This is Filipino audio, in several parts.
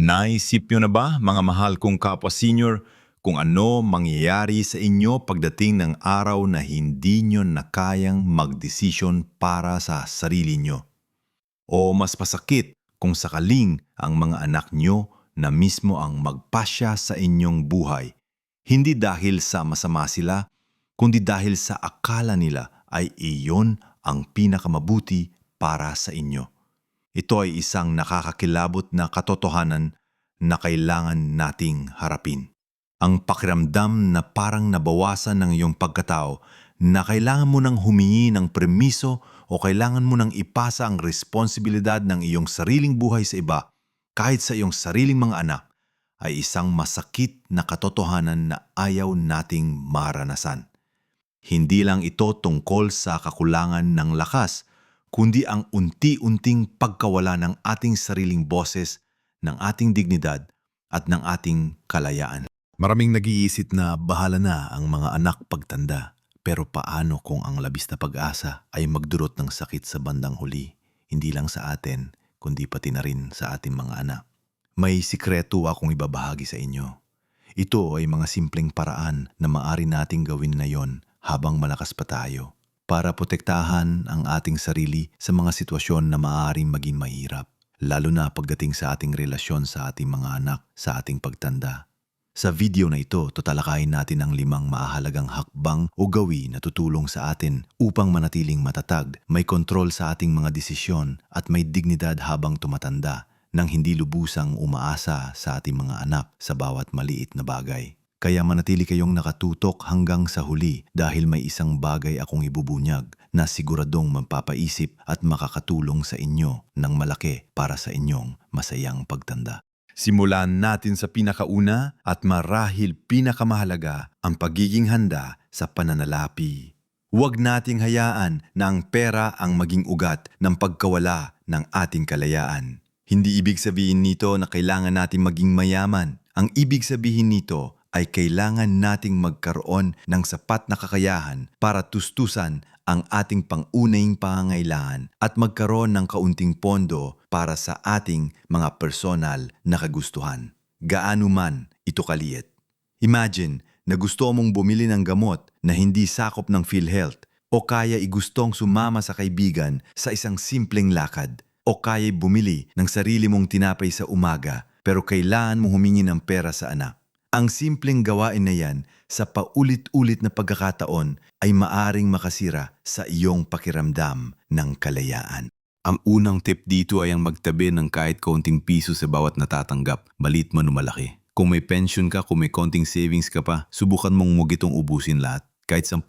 Naisip nyo na ba, mga mahal kong kapwa senior, kung ano mangyayari sa inyo pagdating ng araw na hindi nyo na kayang magdesisyon para sa sarili nyo? O mas pasakit kung sakaling ang mga anak nyo na mismo ang magpasya sa inyong buhay, hindi dahil sa masama sila, kundi dahil sa akala nila ay iyon ang pinakamabuti para sa inyo. Ito ay isang nakakakilabot na katotohanan na kailangan nating harapin. Ang pakiramdam na parang nabawasan ng iyong pagkatao na kailangan mo nang humingi ng permiso o kailangan mo nang ipasa ang responsibilidad ng iyong sariling buhay sa iba kahit sa iyong sariling mga anak ay isang masakit na katotohanan na ayaw nating maranasan. Hindi lang ito tungkol sa kakulangan ng lakas, kundi ang unti-unting pagkawala ng ating sariling boses, ng ating dignidad at ng ating kalayaan. Maraming nag-iisip na bahala na ang mga anak pagtanda. Pero paano kung ang labis na pag-asa ay magdurot ng sakit sa bandang huli, hindi lang sa atin, kundi pati na rin sa ating mga anak? May sikreto akong ibabahagi sa inyo. Ito ay mga simpleng paraan na maari nating gawin ngayon habang malakas pa tayo para protektahan ang ating sarili sa mga sitwasyon na maaaring maging mahirap, lalo na pagdating sa ating relasyon sa ating mga anak sa ating pagtanda. Sa video na ito, tatalakayin natin ang limang mahalagang hakbang o gawi na tutulong sa atin upang manatiling matatag, may kontrol sa ating mga desisyon at may dignidad habang tumatanda nang hindi lubusang umaasa sa ating mga anak sa bawat maliit na bagay. Kaya manatili kayong nakatutok hanggang sa huli dahil may isang bagay akong ibubunyag na siguradong magpapaisip at makakatulong sa inyo ng malaki para sa inyong masayang pagtanda. Simulan natin sa pinakauna at marahil pinakamahalaga ang pagiging handa sa pananalapi. Huwag nating hayaan na ang pera ang maging ugat ng pagkawala ng ating kalayaan. Hindi ibig sabihin nito na kailangan natin maging mayaman. Ang ibig sabihin nito ay kailangan nating magkaroon ng sapat na kakayahan para tustusan ang ating pangunahing pangangailangan at magkaroon ng kaunting pondo para sa ating mga personal na kagustuhan. Gaano man ito kaliit. Imagine na gusto mong bumili ng gamot na hindi sakop ng PhilHealth o kaya igustong sumama sa kaibigan sa isang simpleng lakad o kaya bumili ng sarili mong tinapay sa umaga pero kailangan mo humingi ng pera sa anak. Ang simpleng gawain na yan sa paulit-ulit na pagkakataon ay maaring makasira sa iyong pakiramdam ng kalayaan. Ang unang tip dito ay ang magtabi ng kahit kaunting piso sa bawat natatanggap, balit man malaki. Kung may pension ka, kung may konting savings ka pa, subukan mong huwag itong ubusin lahat. Kahit 10%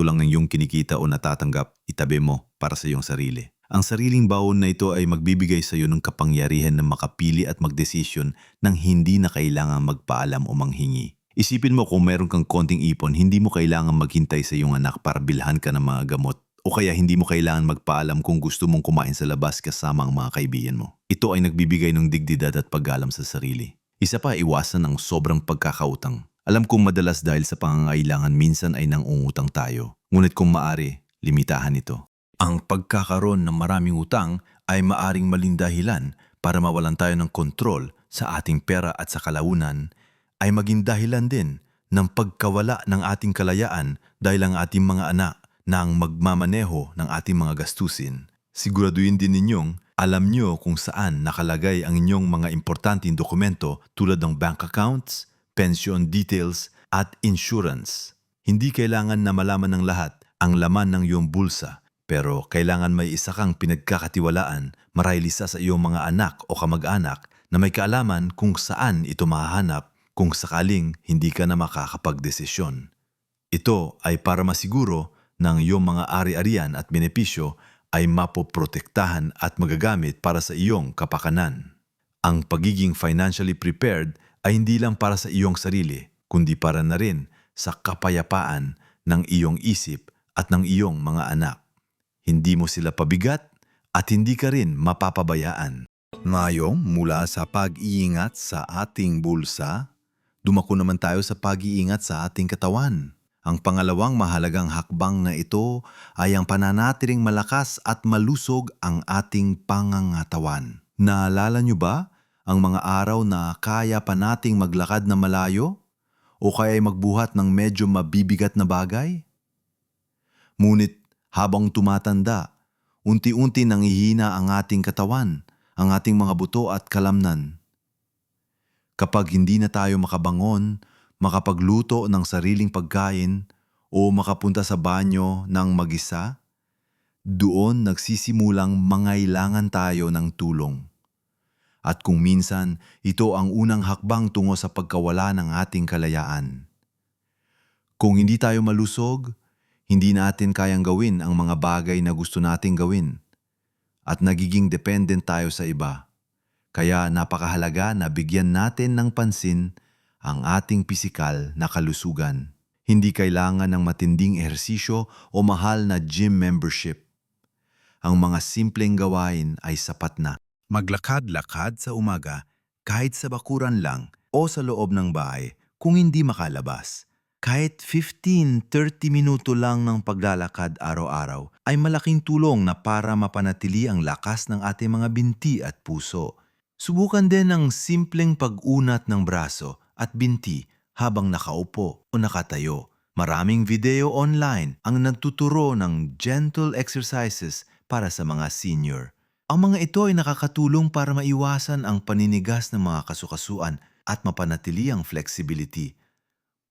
lang ng iyong kinikita o natatanggap, itabi mo para sa iyong sarili. Ang sariling baon na ito ay magbibigay sa iyo ng kapangyarihan na makapili at magdesisyon nang hindi na kailangan magpaalam o manghingi. Isipin mo kung meron kang konting ipon, hindi mo kailangan maghintay sa iyong anak para bilhan ka ng mga gamot o kaya hindi mo kailangan magpaalam kung gusto mong kumain sa labas kasama ang mga kaibigan mo. Ito ay nagbibigay ng digdidad at paggalam sa sarili. Isa pa, iwasan ng sobrang pagkakautang. Alam kong madalas dahil sa pangangailangan minsan ay nangungutang tayo. Ngunit kung maari, limitahan ito. Ang pagkakaroon ng maraming utang ay maaring maling dahilan para mawalan tayo ng kontrol sa ating pera at sa kalaunan ay maging dahilan din ng pagkawala ng ating kalayaan dahil ang ating mga anak na ang magmamaneho ng ating mga gastusin. Siguraduhin din ninyong alam nyo kung saan nakalagay ang inyong mga importanteng dokumento tulad ng bank accounts, pension details at insurance. Hindi kailangan na malaman ng lahat ang laman ng iyong bulsa pero kailangan may isa kang pinagkakatiwalaan marahil isa sa iyong mga anak o kamag-anak na may kaalaman kung saan ito mahahanap kung sakaling hindi ka na makakapagdesisyon. Ito ay para masiguro ng iyong mga ari-arian at benepisyo ay mapoprotektahan at magagamit para sa iyong kapakanan. Ang pagiging financially prepared ay hindi lang para sa iyong sarili, kundi para na rin sa kapayapaan ng iyong isip at ng iyong mga anak. Hindi mo sila pabigat at hindi ka rin mapapabayaan. Ngayong mula sa pag-iingat sa ating bulsa, dumako naman tayo sa pag-iingat sa ating katawan. Ang pangalawang mahalagang hakbang na ito ay ang pananatiling malakas at malusog ang ating pangangatawan. Naalala nyo ba ang mga araw na kaya pa nating maglakad na malayo? O kaya ay magbuhat ng medyo mabibigat na bagay? Ngunit habang tumatanda, unti-unti nangihina ang ating katawan, ang ating mga buto at kalamnan. Kapag hindi na tayo makabangon, makapagluto ng sariling pagkain o makapunta sa banyo ng mag-isa, doon nagsisimulang mangailangan tayo ng tulong. At kung minsan, ito ang unang hakbang tungo sa pagkawala ng ating kalayaan. Kung hindi tayo malusog, hindi natin kayang gawin ang mga bagay na gusto nating gawin. At nagiging dependent tayo sa iba. Kaya napakahalaga na bigyan natin ng pansin ang ating pisikal na kalusugan. Hindi kailangan ng matinding ehersisyo o mahal na gym membership. Ang mga simpleng gawain ay sapat na. Maglakad-lakad sa umaga kahit sa bakuran lang o sa loob ng bahay kung hindi makalabas. Kahit 15-30 minuto lang ng paglalakad araw-araw ay malaking tulong na para mapanatili ang lakas ng ating mga binti at puso. Subukan din ang simpleng pag-unat ng braso at binti habang nakaupo o nakatayo. Maraming video online ang nagtuturo ng gentle exercises para sa mga senior. Ang mga ito ay nakakatulong para maiwasan ang paninigas ng mga kasukasuan at mapanatili ang flexibility.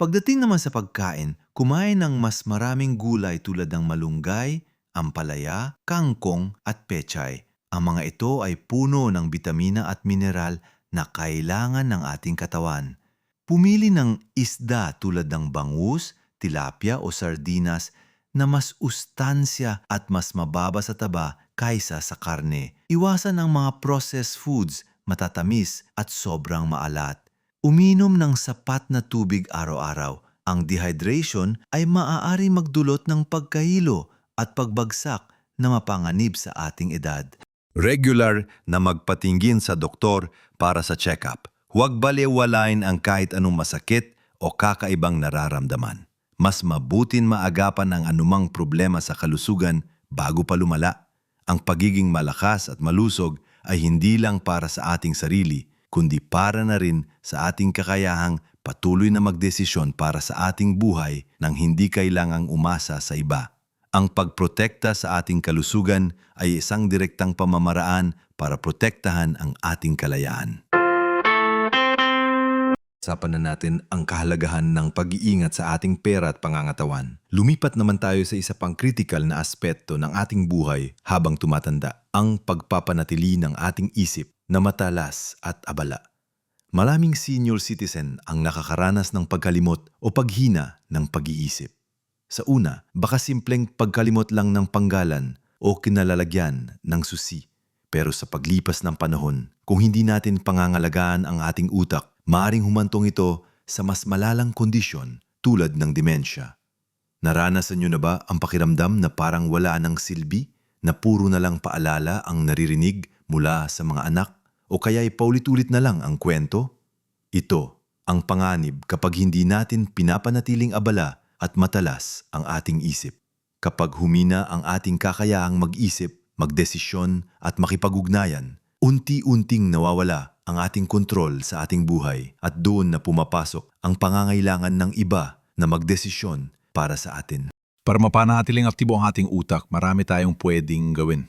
Pagdating naman sa pagkain, kumain ng mas maraming gulay tulad ng malunggay, ampalaya, kangkong at pechay. Ang mga ito ay puno ng bitamina at mineral na kailangan ng ating katawan. Pumili ng isda tulad ng bangus, tilapia o sardinas na mas ustansya at mas mababa sa taba kaysa sa karne. Iwasan ang mga processed foods, matatamis at sobrang maalat. Uminom ng sapat na tubig araw-araw. Ang dehydration ay maaari magdulot ng pagkahilo at pagbagsak na mapanganib sa ating edad. Regular na magpatingin sa doktor para sa check-up. Huwag balewalain ang kahit anong masakit o kakaibang nararamdaman. Mas mabutin maagapan ang anumang problema sa kalusugan bago pa lumala. Ang pagiging malakas at malusog ay hindi lang para sa ating sarili, kundi para na rin sa ating kakayahang patuloy na magdesisyon para sa ating buhay nang hindi kailangang umasa sa iba. Ang pagprotekta sa ating kalusugan ay isang direktang pamamaraan para protektahan ang ating kalayaan. Usapan na natin ang kahalagahan ng pag-iingat sa ating pera at pangangatawan. Lumipat naman tayo sa isa pang critical na aspeto ng ating buhay habang tumatanda, ang pagpapanatili ng ating isip na matalas at abala. Maraming senior citizen ang nakakaranas ng pagkalimot o paghina ng pag-iisip. Sa una, baka simpleng pagkalimot lang ng panggalan o kinalalagyan ng susi. Pero sa paglipas ng panahon, kung hindi natin pangangalagaan ang ating utak, maaring humantong ito sa mas malalang kondisyon tulad ng demensya. Naranasan nyo na ba ang pakiramdam na parang wala ng silbi, na puro na lang paalala ang naririnig mula sa mga anak, o kaya'y paulit-ulit na lang ang kwento? Ito ang panganib kapag hindi natin pinapanatiling abala at matalas ang ating isip. Kapag humina ang ating kakayahang mag-isip, magdesisyon at makipag-ugnayan, unti-unting nawawala ang ating kontrol sa ating buhay at doon na pumapasok ang pangangailangan ng iba na magdesisyon para sa atin. Para mapanatiling aktibo ang ating utak, marami tayong pwedeng gawin.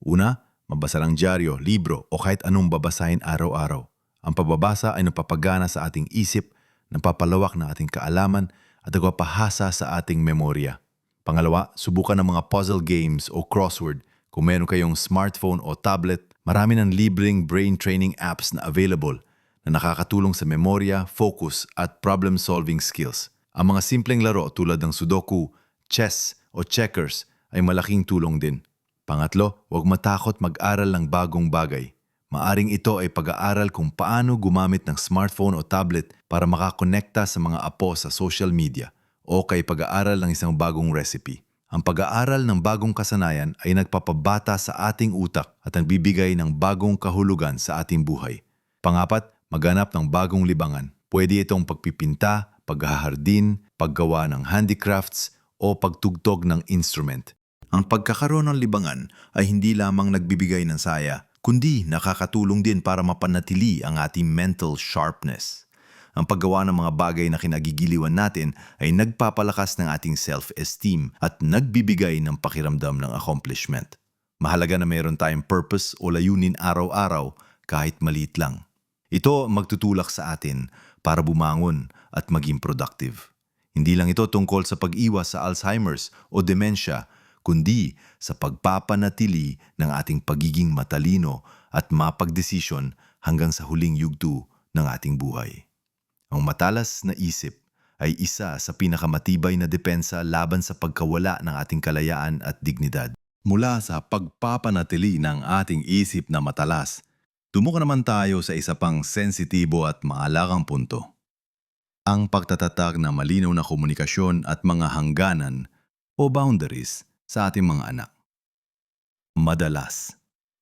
Una, mabasa ng dyaryo, libro o kahit anong babasahin araw-araw. Ang pagbabasa ay napapagana sa ating isip, napapalawak ng ating kaalaman at nagpapahasa sa ating memorya. Pangalawa, subukan ng mga puzzle games o crossword. Kung meron kayong smartphone o tablet, marami ng libreng brain training apps na available na nakakatulong sa memorya, focus at problem-solving skills. Ang mga simpleng laro tulad ng sudoku, chess o checkers ay malaking tulong din. Pangatlo, huwag matakot mag-aral ng bagong bagay. Maaring ito ay pag-aaral kung paano gumamit ng smartphone o tablet para makakonekta sa mga apo sa social media o kay pag-aaral ng isang bagong recipe. Ang pag-aaral ng bagong kasanayan ay nagpapabata sa ating utak at nagbibigay ng bagong kahulugan sa ating buhay. Pangapat, maghanap ng bagong libangan. Pwede itong pagpipinta, paghahardin, paggawa ng handicrafts o pagtugtog ng instrument. Ang pagkakaroon ng libangan ay hindi lamang nagbibigay ng saya, kundi nakakatulong din para mapanatili ang ating mental sharpness. Ang paggawa ng mga bagay na kinagigiliwan natin ay nagpapalakas ng ating self-esteem at nagbibigay ng pakiramdam ng accomplishment. Mahalaga na mayroon tayong purpose o layunin araw-araw kahit maliit lang. Ito magtutulak sa atin para bumangon at maging productive. Hindi lang ito tungkol sa pag-iwas sa Alzheimer's o dementia, kundi sa pagpapanatili ng ating pagiging matalino at mapagdesisyon hanggang sa huling yugto ng ating buhay. Ang matalas na isip ay isa sa pinakamatibay na depensa laban sa pagkawala ng ating kalayaan at dignidad. Mula sa pagpapanatili ng ating isip na matalas, tumuko naman tayo sa isa pang sensitibo at maalakang punto. Ang pagtatatag ng malinaw na komunikasyon at mga hangganan o boundaries sa ating mga anak. Madalas,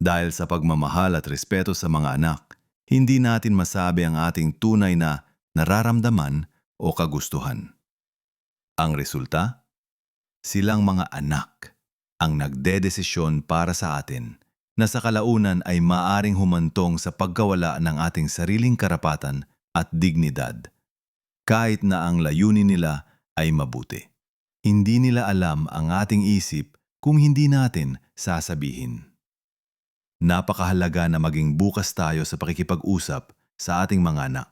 dahil sa pagmamahal at respeto sa mga anak, hindi natin masabi ang ating tunay na nararamdaman o kagustuhan. Ang resulta? Silang mga anak ang nagdedesisyon para sa atin na sa kalaunan ay maaring humantong sa pagkawala ng ating sariling karapatan at dignidad, kahit na ang layunin nila ay mabuti. Hindi nila alam ang ating isip kung hindi natin sasabihin. Napakahalaga na maging bukas tayo sa pakikipag-usap sa ating mga anak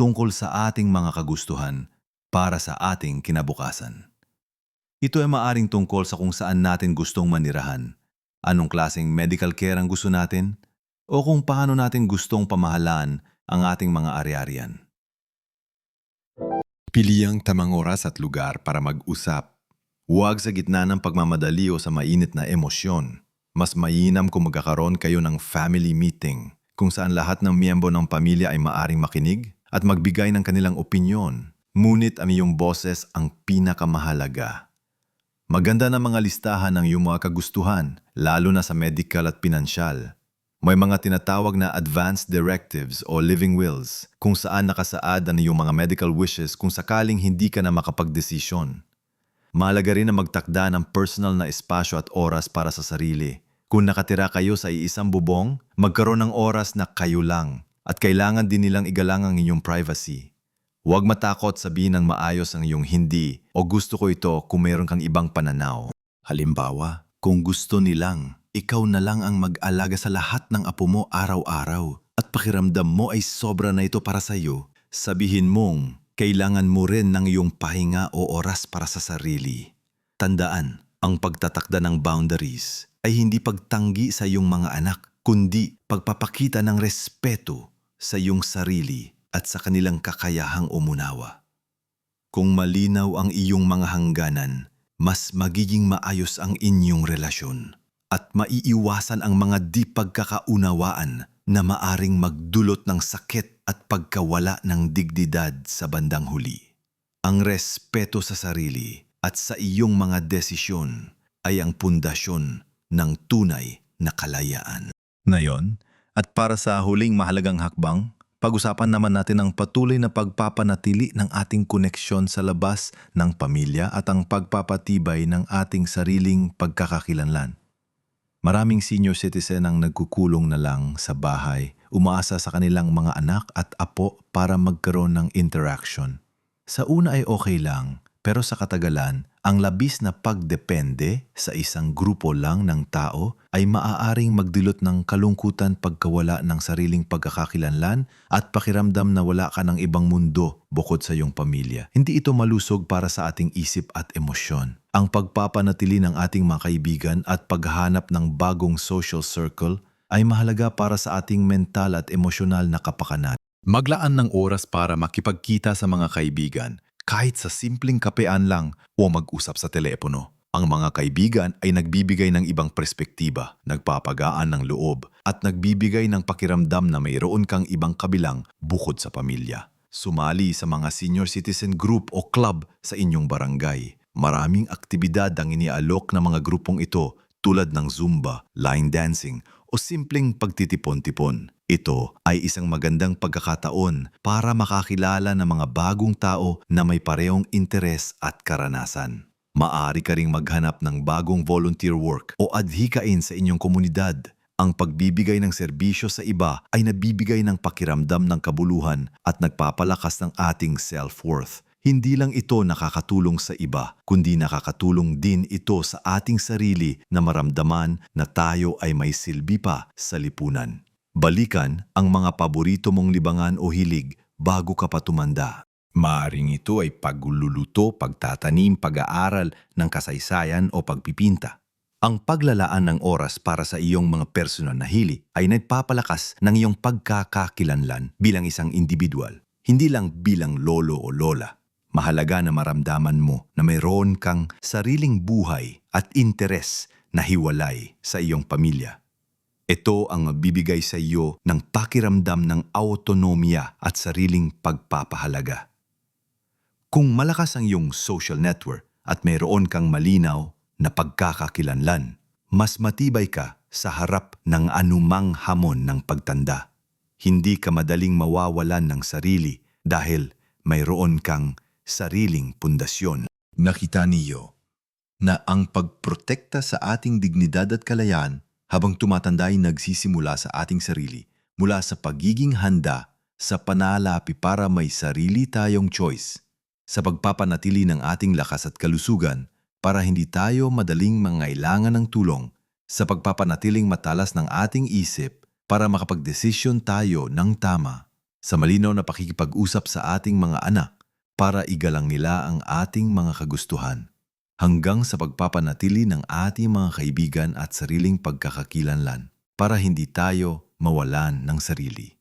tungkol sa ating mga kagustuhan para sa ating kinabukasan. Ito ay maaring tungkol sa kung saan natin gustong manirahan, anong klaseng medical care ang gusto natin, o kung paano natin gustong pamahalaan ang ating mga ari-arian. Pili ang tamang oras at lugar para mag-usap. Huwag sa gitna ng pagmamadali o sa mainit na emosyon. Mas mainam kung magkakaroon kayo ng family meeting kung saan lahat ng miyembro ng pamilya ay maaring makinig at magbigay ng kanilang opinyon. Ngunit ang iyong boses ang pinakamahalaga. Maganda na mga listahan ng iyong mga kagustuhan, lalo na sa medical at pinansyal. May mga tinatawag na advanced directives o living wills kung saan nakasaad ang iyong mga medical wishes kung sakaling hindi ka na makapagdesisyon. Mahalaga rin na magtakda ng personal na espasyo at oras para sa sarili. Kung nakatira kayo sa iisang bubong, magkaroon ng oras na kayo lang at kailangan din nilang igalang ang inyong privacy. Huwag matakot sabihin ng maayos ang iyong hindi o gusto ko ito kung mayroon kang ibang pananaw. Halimbawa, kung gusto nilang, ikaw na lang ang mag-alaga sa lahat ng apo mo araw-araw at pakiramdam mo ay sobra na ito para sa iyo, sabihin mong kailangan mo rin ng iyong pahinga o oras para sa sarili. Tandaan, ang pagtatakda ng boundaries ay hindi pagtanggi sa iyong mga anak, kundi pagpapakita ng respeto sa iyong sarili at sa kanilang kakayahang umunawa. Kung malinaw ang iyong mga hangganan, mas magiging maayos ang inyong relasyon at maiiwasan ang mga di pagkakaunawaan na maaring magdulot ng sakit at pagkawala ng dignidad sa bandang huli. Ang respeto sa sarili at sa iyong mga desisyon ay ang pundasyon ng tunay na kalayaan. Ngayon, at para sa huling mahalagang hakbang, pag-usapan naman natin ang patuloy na pagpapanatili ng ating koneksyon sa labas ng pamilya at ang pagpapatibay ng ating sariling pagkakakilanlan. Maraming senior citizen ang nagkukulong na lang sa bahay, umaasa sa kanilang mga anak at apo para magkaroon ng interaction. Sa una ay okay lang, pero sa katagalan, ang labis na pagdepende sa isang grupo lang ng tao ay maaaring magdulot ng kalungkutan pagkawala ng sariling pagkakakilanlan at pakiramdam na wala ka ng ibang mundo bukod sa iyong pamilya. Hindi ito malusog para sa ating isip at emosyon. Ang pagpapanatili ng ating mga kaibigan at paghahanap ng bagong social circle ay mahalaga para sa ating mental at emosyonal na kapakanan. Maglaan ng oras para makipagkita sa mga kaibigan, kahit sa simpleng kapean lang o mag-usap sa telepono. Ang mga kaibigan ay nagbibigay ng ibang perspektiba, nagpapagaan ng loob, at nagbibigay ng pakiramdam na mayroon kang ibang kabilang bukod sa pamilya. Sumali sa mga senior citizen group o club sa inyong barangay. Maraming aktibidad ang inialok ng mga grupong ito tulad ng Zumba, line dancing o simpleng pagtitipon-tipon. Ito ay isang magandang pagkakataon para makakilala ng mga bagong tao na may parehong interes at karanasan. Maari ka ring maghanap ng bagong volunteer work o adhikain sa inyong komunidad Ang pagbibigay ng serbisyo sa iba ay nabibigay ng pakiramdam ng kabuluhan at nagpapalakas ng ating self-worth. Hindi lang ito nakakatulong sa iba, kundi nakakatulong din ito sa ating sarili na maramdaman na tayo ay may silbi pa sa lipunan. Balikan ang mga paborito mong libangan o hilig bago ka pa tumanda. Maaring ito ay pagluluto, pagtatanim, pag-aaral ng kasaysayan o pagpipinta. Ang paglalaan ng oras para sa iyong mga personal na hili ay nagpapalakas ng iyong pagkakakilanlan bilang isang individual, hindi lang bilang lolo o lola. Mahalaga na maramdaman mo na mayroon kang sariling buhay at interes na hiwalay sa iyong pamilya. Ito ang magbibigay sa iyo ng pakiramdam ng autonomiya at sariling pagpapahalaga. Kung malakas ang iyong social network at mayroon kang malinaw na pagkakakilanlan, mas matibay ka sa harap ng anumang hamon ng pagtanda. Hindi ka madaling mawawalan ng sarili dahil mayroon kang sariling pundasyon. Nakita niyo na ang pagprotekta sa ating dignidad at kalayaan habang tumatanda ay nagsisimula sa ating sarili mula sa pagiging handa sa panalapi para may sarili tayong choice sa pagpapanatili ng ating lakas at kalusugan para hindi tayo madaling mangailangan ng tulong sa pagpapanatiling matalas ng ating isip para makapagdesisyon tayo ng tama sa malinaw na pakikipag-usap sa ating mga anak para igalang nila ang ating mga kagustuhan hanggang sa pagpapanatili ng ating mga kaibigan at sariling pagkakakilanlan para hindi tayo mawalan ng sarili.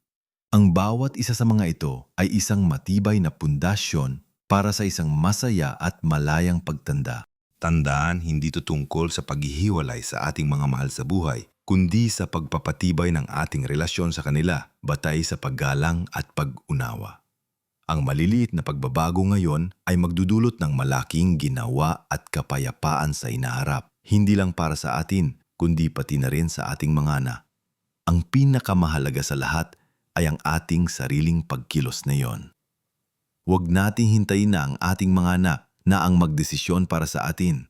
Ang bawat isa sa mga ito ay isang matibay na pundasyon para sa isang masaya at malayang pagtanda. Tandaan, hindi ito tungkol sa paghihiwalay sa ating mga mahal sa buhay, kundi sa pagpapatibay ng ating relasyon sa kanila batay sa paggalang at pag-unawa. Ang maliliit na pagbabago ngayon ay magdudulot ng malaking ginawa at kapayapaan sa inaharap, hindi lang para sa atin, kundi pati na rin sa ating mga anak. Ang pinakamahalaga sa lahat ay ang ating sariling pagkilos na yon. Huwag nating hintayin na ang ating mga anak na ang magdesisyon para sa atin.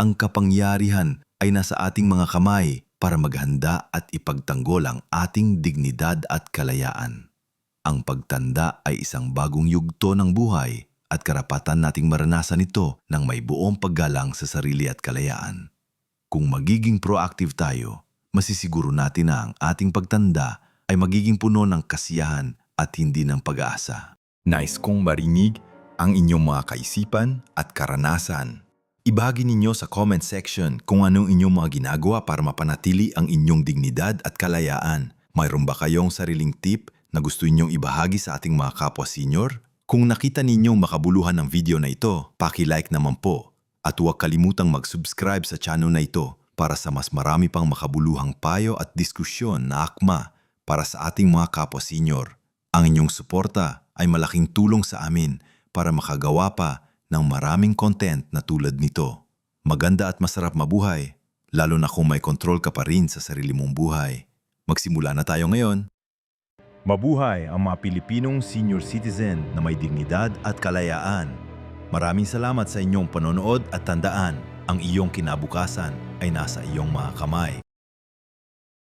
Ang kapangyarihan ay nasa ating mga kamay para maghanda at ipagtanggol ang ating dignidad at kalayaan. Ang pagtanda ay isang bagong yugto ng buhay at karapatan nating maranasan ito ng may buong paggalang sa sarili at kalayaan. Kung magiging proactive tayo, masisiguro natin na ang ating pagtanda ay magiging puno ng kasiyahan at hindi ng pag-asa. Nais kong marinig ang inyong mga kaisipan at karanasan. Ibahagi ninyo sa comment section kung anong inyong mga ginagawa para mapanatili ang inyong dignidad at kalayaan. Mayroon ba kayong sariling tip na gusto inyong ibahagi sa ating mga kapwa senior? Kung nakita ninyong makabuluhan ng video na ito, paki-like naman po. At huwag kalimutang mag-subscribe sa channel na ito para sa mas marami pang makabuluhang payo at diskusyon na akma para sa ating mga kapwa senior. Ang inyong suporta ay malaking tulong sa amin para makagawa pa ng maraming content na tulad nito. Maganda at masarap mabuhay, lalo na kung may kontrol ka pa rin sa sarili mong buhay. Magsimula na tayo ngayon. Mabuhay ang mga Pilipinong senior citizen na may dignidad at kalayaan. Maraming salamat sa inyong panonood at tandaan, ang iyong kinabukasan ay nasa iyong mga kamay.